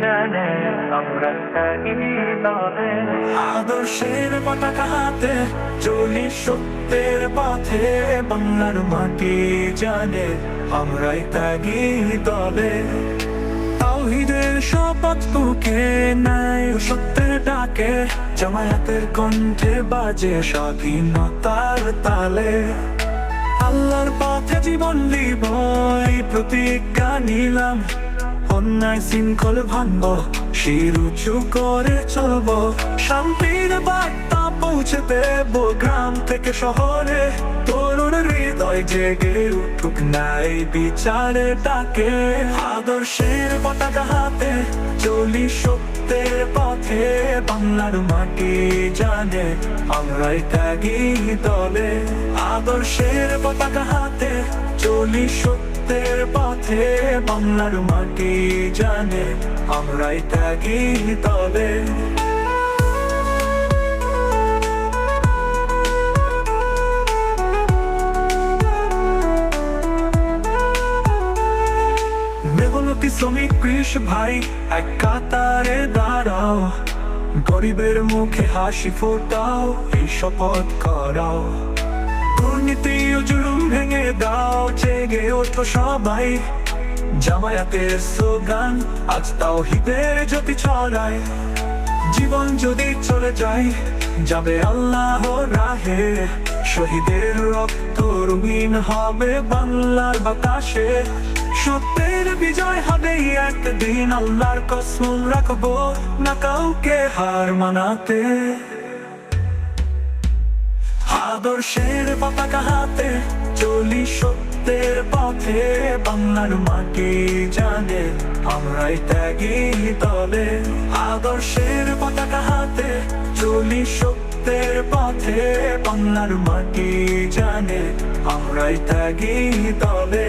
জানে আমরা থাকি দলে আদর্শের পতাকা চলি সত্যের পথে বাংলার মাটি জানে, আমরাই ত্যাগী দলে। তাওহিদের শপথ বুকে নাই সত্যের ডাকে, জামায়াতের কণ্ঠে বাজে স্বাধীনতার তালে। আল্লাহর পথে জীবন দিব এই প্রতিজ্ঞা নিলাম। অন্যায় শৃঙ্খল ভাঙব শিরুচু করে চলব, শান্তির বার্তা পৌঁছে দেব গ্রাম থেকে শহরে। তরুণ হৃদয় জেগে উঠুক নাই বিচারে তাকে আদর্শের পতাকা হাতে চলি সত্যের পথে। বাংলার মাটি জানে আমরাই ত্যাগী দলে। আদর্শের পতাকা হাতে চলি সত্যের পথে। বাংলার মাটি জানে আমরাই ত্যাগী দলে। শ্রমিক কৃষক ভাই, এক কাতারে দাঁড়াও। গরিবের মুখে হাসি ফোটাও, এই শপথ করাও। দুর্নীতি ও জুলুম ভেঙে দাও, জেগে ওঠো সবাই। জামায়াতের স্লোগান, আজ তাও হিদের জ্যোতি ছড়ায়। জীবন যদি চলে যায়, যাবে আল্লাহ রাহে। শহীদের রক্ত রঙিন হবে বাংলার বাতাসে। সত্যের বিজয় হবে একদিন আল্লাহর কসম রাখব না কাউকে হার মানাতে। আদর্শের পতাকা হাতে চলি সত্যের পথে, বাংলার মাটি জানে আমরাই ত্যাগী দলে। আদর্শের পতাকা হাতে চলি সত্যের পথে, বাংলার মাটি জানে আমরাই ত্যাগী দলে।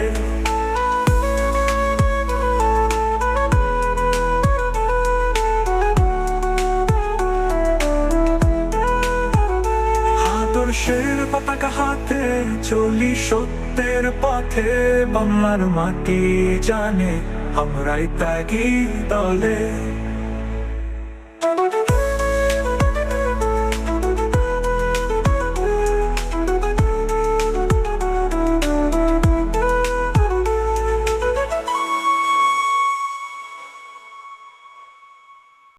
আদর্শের পতাকা হাতে চলি সত্যের পথে বাংলার মাটি জানে আমরাই ত্যাগী দলে।